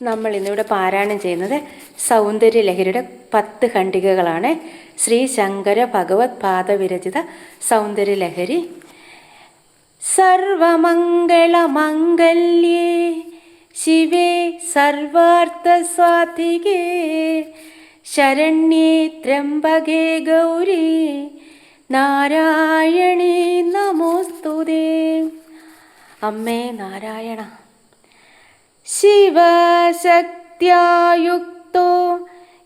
നമ്മൾ ഇന്നിവിടെ പാരായണം ചെയ്യുന്നത് സൗന്ദര്യ ലഹരിയുടെ പത്ത് ഖണ്ഡികകളാണ്. ശ്രീ ശങ്കര ഭഗവത് പാദവിരചിത സൗന്ദര്യ ലഹരി സർവമംഗളമംഗല്യേ ശിവേ സർവാർത്ഥ സർവാർത്ഥസ്വാധികേ ശരണ്യേ ത്രംബകേ ഗൗരി നാരായണേ നമോസ്തുതേ. അമ്മേ നാരായണ. शिवशक्त्यायुक्तो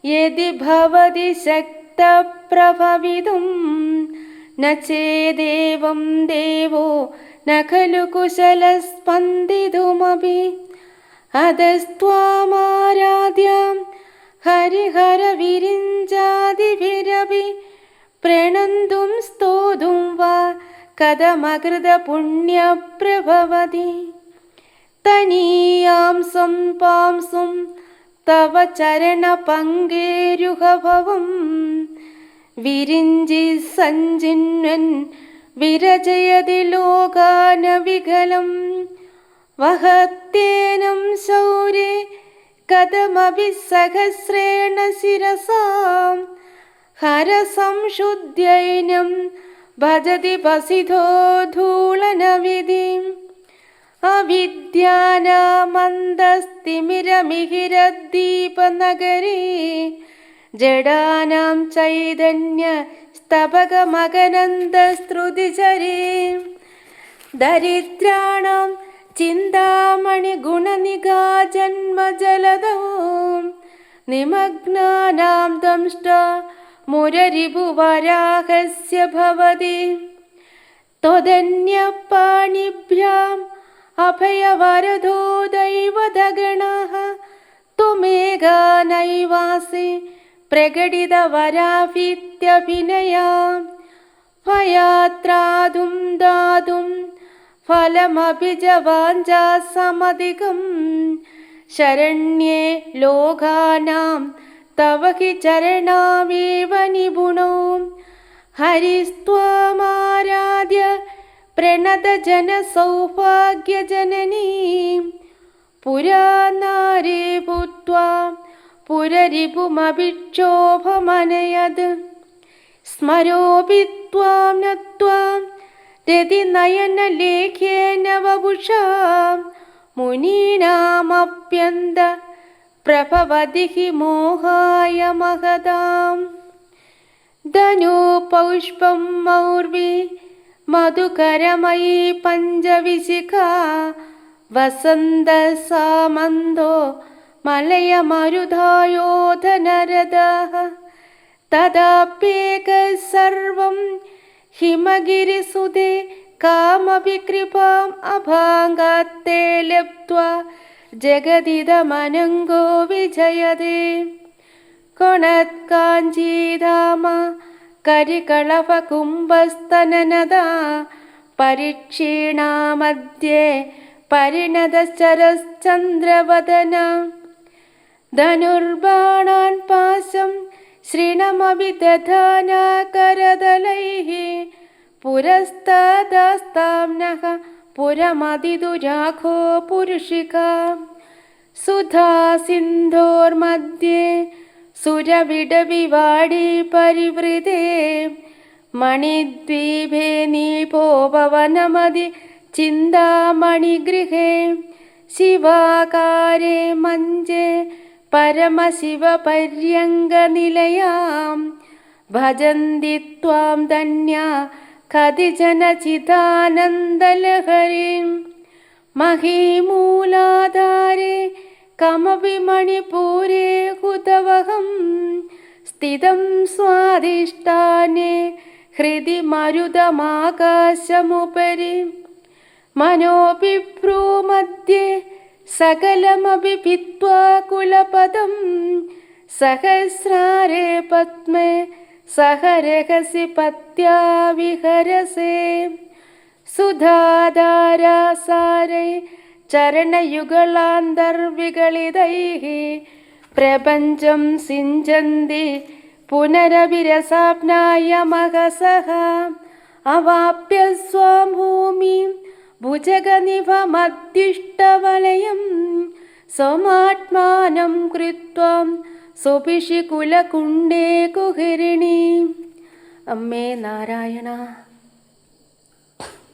यदि भवति शक्तप्रभवितुं न चेदेवं देवो न खलु कुशलस्पन्दितुमपि अधस्त्वामाराध्यां हरिहरविरिञ्जादिभिरपि प्रणन्तुं स्तोतुं वा कथमकृतपुण्यप्रभवति തനീയാം പാംസും തവ ചരണപങ്കേരുഹഭവം വിരിഞ്ചി സഞ്ചിന്വൻ വിരജയതി ലോകാനവികലം വഹത്തേനം ശൗരേ കഥമപി സഹസ്രേണ ശിരസാം. ഹരസംശുദ്ധ്യൈനം ഭജതി പസിധോ ധൂളനവിധിം. അവിദ്യാനാമന്ദസ്തിമിരമിഹിരദ്ദീപനഗരീ ജഡാനാം ചൈതന്യ സ്തപകമകനന്ദസ്തുതിചരീ ദരിദ്രാണാം ചിന്താമണി ഗുണനികാ ജന്മജലദോ നിമഗ്നാനാം ദംഷ്ട अभयवरधो दैवदगणः त्वमेघ नैवासि प्रकटितवरावीत्यभिनया भयात्रादुं दातुं फलमपि च वाञ्जा समधिकं शरण्ये लोकानां तव हि चरणामेव निपुणो हरिस्त्वामाराध्य प्रणतजनसौभाग्यजननी पुरा नारी भूत्वा पुररिपुमभिक्षोभमनयद् स्मरोऽपि त्वां न त्वां रतिनयनलेख्येन वपुषा मुनीनामप्यन्त प्रभवति हि मोहाय महताम् धनुपौष्पं मौर्वी മധുകരമയീ പഞ്ചവിശിഖ വസന്ത സാമന്തോ മലയമരുധായോധനരഥ. തദാപ്യേക സർവം ഹിമഗിരിസുതേ കാമപി കൃപാം അഭാംഗത്തെ ലബ്ധ്വാ. ജഗതിതമനങ്കോ വിജയതേ. കൊണത്കാഞ്ചീധാമ കരികളവ കുംഭസ്തനനത പരിക്ഷീണാമധ്യേ പരിണതശ്ചരശ്ചന്ദ്രവദന ധനുർബാണാൻ പാശം ശ്രീണമവിദധാനാകരതലൈः പുരസ്താദാസ്താം നഃ പുരമതിദുരാഘോ പുരുഷിക സുധാ സിന്ധോർमध्ये സുരവിടവിവാടി പരിവൃതേ. മണിദ്വീപേ നീപോപവനമതി ചിന്താമണിഗൃഹേ. ശിവാകാരേ മഞ്ചേ പരമശിവപര്യങ്കനിലയാം ഭജന്തി ത്വാം ധന്യ കതിജന ചിതാനന്ദലഹരീം മഹീമൂലാധാരേ കമപി മണിപൂരേ കുതവഹം സ്ഥിതം സ്വാധിഷ്ഠാനെ ഹൃദി മരുതമാകാശമുപരി മനോപിഭ്രൂമധ്യേ സകലമപി ഭിത്വാ കുലപദം സഹസ്രാരേ പത്മേ സഹരഹസി പത്യാ വിഹരസേ സുധാധാരാസാരേ ചരണയുഗളാന്തർവികളിതൈः പ്രപഞ്ചം സിഞ്ചന്തി പുനരവിരസാപ്നായ മഹസഹ അവാപ്യ സ്വാം ഭൂമിം ഭുജഗനിഭമദ്ദിഷ്ടവലയം സ്വമാത്മാനം കൃത്വം സ്വപിഷി കുലകുണ്ടേ കുഹരിണി. അമ്മേ നാരായണ.